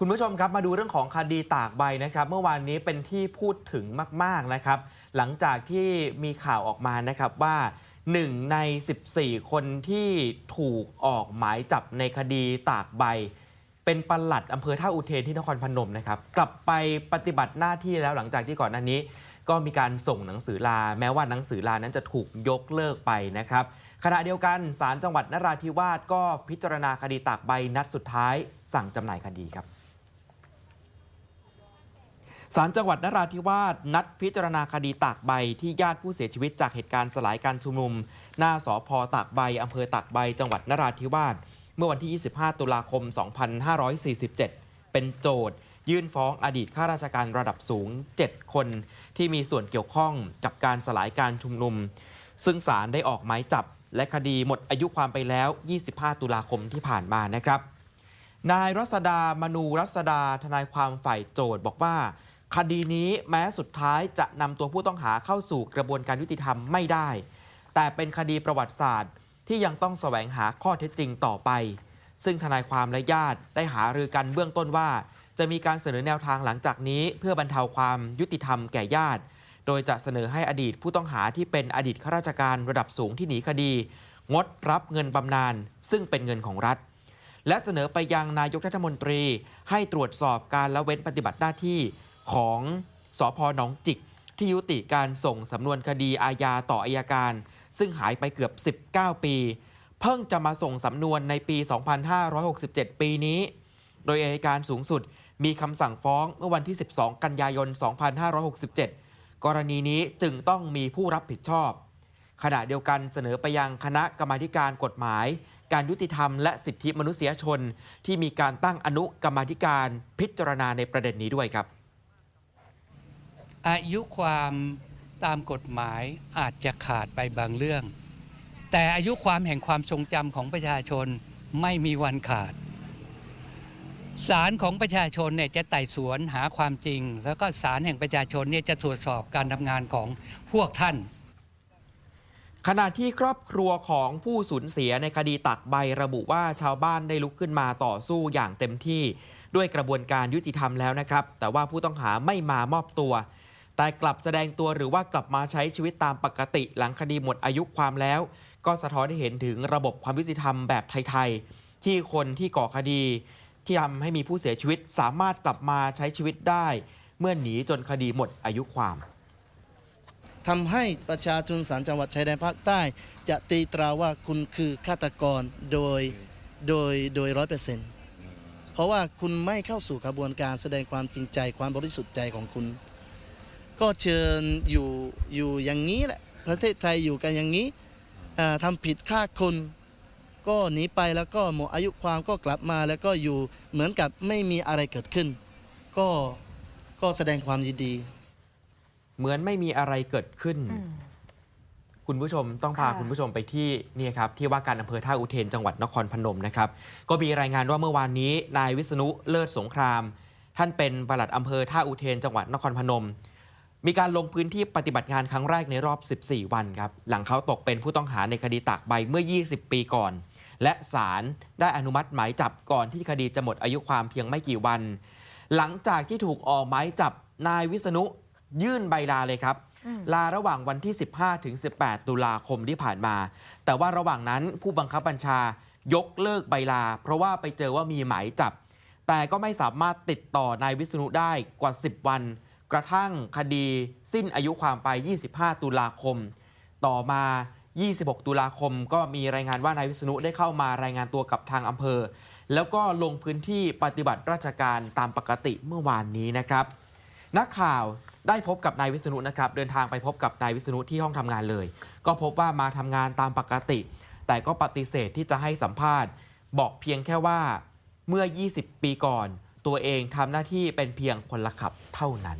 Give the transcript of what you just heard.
คุณผู้ชมครับมาดูเรื่องของคดีตากใบนะครับเมื่อวานนี้เป็นที่พูดถึงมาก ๆนะครับ หลังจากที่มีข่าวออกมานะครับว่า 1 ใน 14 คนที่ถูกออกหมายจับในคดีตากใบ เป็นปลัดอำเภอท่าอุเทนที่นครพนมนะครับ กลับไปปฏิบัติหน้าที่แล้วหลังจากที่ก่อนหน้านี้ ก็มีการส่งหนังสือลา แม้ว่าหนังสือลานั้นจะถูกยกเลิกไปนะครับขณะเดียวกันศาลจังหวัดนราธิวาสก็พิจารณาคดีตากใบนัดสุดท้าย สั่งจำหน่ายคดีครับ ศาลจังหวัดนราธิวาสนัดพิจารณาคดีตากใบที่ญาติผู้เสียชีวิตจากเหตุการณ์สลายการชุมนุม หน้าสพตากใบอำเภอตากใบ จังหวัดนราธิวาสเมื่อวันที่ 25 ตุลาคม 2547 เป็นโจทย์ยื่นฟ้องอดีตข้าราชการระดับสูง 7 คน ที่มีส่วนเกี่ยวข้องกับการสลายการชุมนุม ซึ่งศาลได้ออกหมายจับ และคดีหมดอายุความไปแล้ว 25 ตุลาคมที่ผ่านมานะครับ นายรัศดามนูรัศดาทนายความฝ่ายโจทย์บอกว่า คดีนี้แม้สุดท้ายจะนำตัวผู้ต้องหาเข้าสู่กระบวนการยุติธรรมไม่ได้ แต่เป็นคดีประวัติศาสตร์ ที่ยังต้องแสวงหาข้อเท็จจริงต่อไป ซึ่งทนายความและญาติได้หารือกันเบื้องต้นว่า จะมีการเสนอแนวทางหลังจากนี้ เพื่อบรรเทาความยุติธรรมแก่ญาติ โดยจะเสนอให้อดีตผู้ต้องหาที่เป็นอดีตข้าราชการระดับสูงที่หนีคดี งดรับเงินบำนาญซึ่งเป็นเงินของรัฐและเสนอไปยังนายกรัฐมนตรี ให้ตรวจสอบการละเว้นปฏิบัติหน้าที่ ของสอพหนองจิก ที่ยุติการส่งสำนวนคดีอาญาต่ออายการ ซึ่งหายไปเกือบ 19 ปี เพิ่งจะมาส่งสำนวนในปี 2567 ปีนี้ โดยอายการสูงสุดมีคำสั่งฟ้องเมื่อวันที่ 12 กันยายน 2567 กรณีนี้จึงต้องมีผู้รับผิดชอบ ขณะเดียวกันเสนอไปยังคณะกรรมาการกฎหมาย การยุติธรรมและสิทธิมนุษยชน ที่มีการตั้งอนุกรรมาการพิจารณาในประเด็นนี้ด้วยครับ อายุความตามกฎหมายอาจจะขาดไปบางเรื่อง แต่อายุความแห่งความทรงจำของประชาชนไม่มีวันขาดศาลของประชาชนเนี่ยจะไต่สวนหาความจริง แล้วก็ศาลแห่งประชาชนเนี่ยจะตรวจสอบการทำงานของพวกท่าน ขณะที่ครอบครัวของผู้สูญเสียในคดีตักใบระบุว่าชาวบ้านได้ลุกขึ้นมาต่อสู้อย่างเต็มที่ ด้วยกระบวนการยุติธรรมแล้วนะครับ แต่ว่าผู้ต้องหาไม่มามอบตัว แต่กลับแสดงตัวหรือว่ากลับมาใช้ชีวิตตามปกติ หลังคดีหมดอายุความแล้ว ก็สะท้อนให้เห็นถึงระบบความยุติธรรมแบบไทยๆที่คนที่ก่อคดี ที่ทำให้มีผู้เสียชีวิตสามารถกลับมาใช้ชีวิตได้ เมื่อหนีจนคดีหมดอายุความทำให้ประชาชนสามจังหวัดชายแดนภาคใต้ จะตีตราว่าคุณคือฆาตกรโดยโดยโดยร้อยเปอร์เซ็นต์เพราะว่าคุณไม่เข้าสู่กระบวนการแสดงความจริงใจความบริสุทธิ์ใจของคุณ ก็เชิญอยู่อยู่อย่างนี้แหละ ประเทศไทยอยู่กันอย่างนี้อ่าทำผิดฆ่าคนก็หนีไปแล้วก็หมดอายุความก็กลับมาแล้วก็อยู่เหมือนกับไม่มีอะไรเกิดขึ้น ก็ก็แสดงความยินดี เหมือนไม่มีอะไรเกิดขึ้น คุณผู้ชมต้องพาค่ะคุณผู้ชมไปที่นี่ครับที่ว่าการอำเภอท่าอุเทนจังหวัดนครพนมนะครับ ก็มีรายงานว่าเมื่อวานนี้ นายวิษณุเลิศสงคราม ท่านเป็นปลัดอำเภอท่าอุเทนจังหวัดนครพนม มีการลงพื้นที่ปฏิบัติงานครั้งแรกในรอบ 14 วันครับ หลังเขาตกเป็นผู้ต้องหาในคดีตากใบเมื่อ 20 ปีก่อน และศาลได้อนุมัติหมายจับก่อนที่คดีจะหมดอายุความเพียงไม่กี่วัน หลังจากที่ถูกออกหมายจับนายวิษณุยื่นใบลาเลยครับอืมลาระหว่างวันที่ 15ถึง18 ตุลาคมที่ผ่านมา แต่ว่าระหว่างนั้นผู้บังคับบัญชายกเลิกใบลา เพราะว่าไปเจอว่ามีหมายจับ แต่ก็ไม่สามารถติดต่อนายวิษณุได้กว่า 10 วัน กระทั่งคดีสิ้นอายุความไป 25 ตุลาคม ต่อมา 26 ตุลาคม ก็มีรายงานว่านายวิษณุได้เข้ามารายงานตัวกับทางอำเภอ แล้วก็ลงพื้นที่ปฏิบัติราชการตามปกติเมื่อวานนี้นะครับ นักข่าวได้พบกับนายวิษณุนะครับ เดินทางไปพบกับนายวิษณุที่ห้องทำงานเลย ก็พบว่ามาทำงานตามปกติ แต่ก็ปฏิเสธที่จะให้สัมภาษณ์ บอกเพียงแค่ว่าเมื่อ 20 ปีก่อน ตัวเองทำหน้าที่เป็นเพียงคนละขับเท่านั้น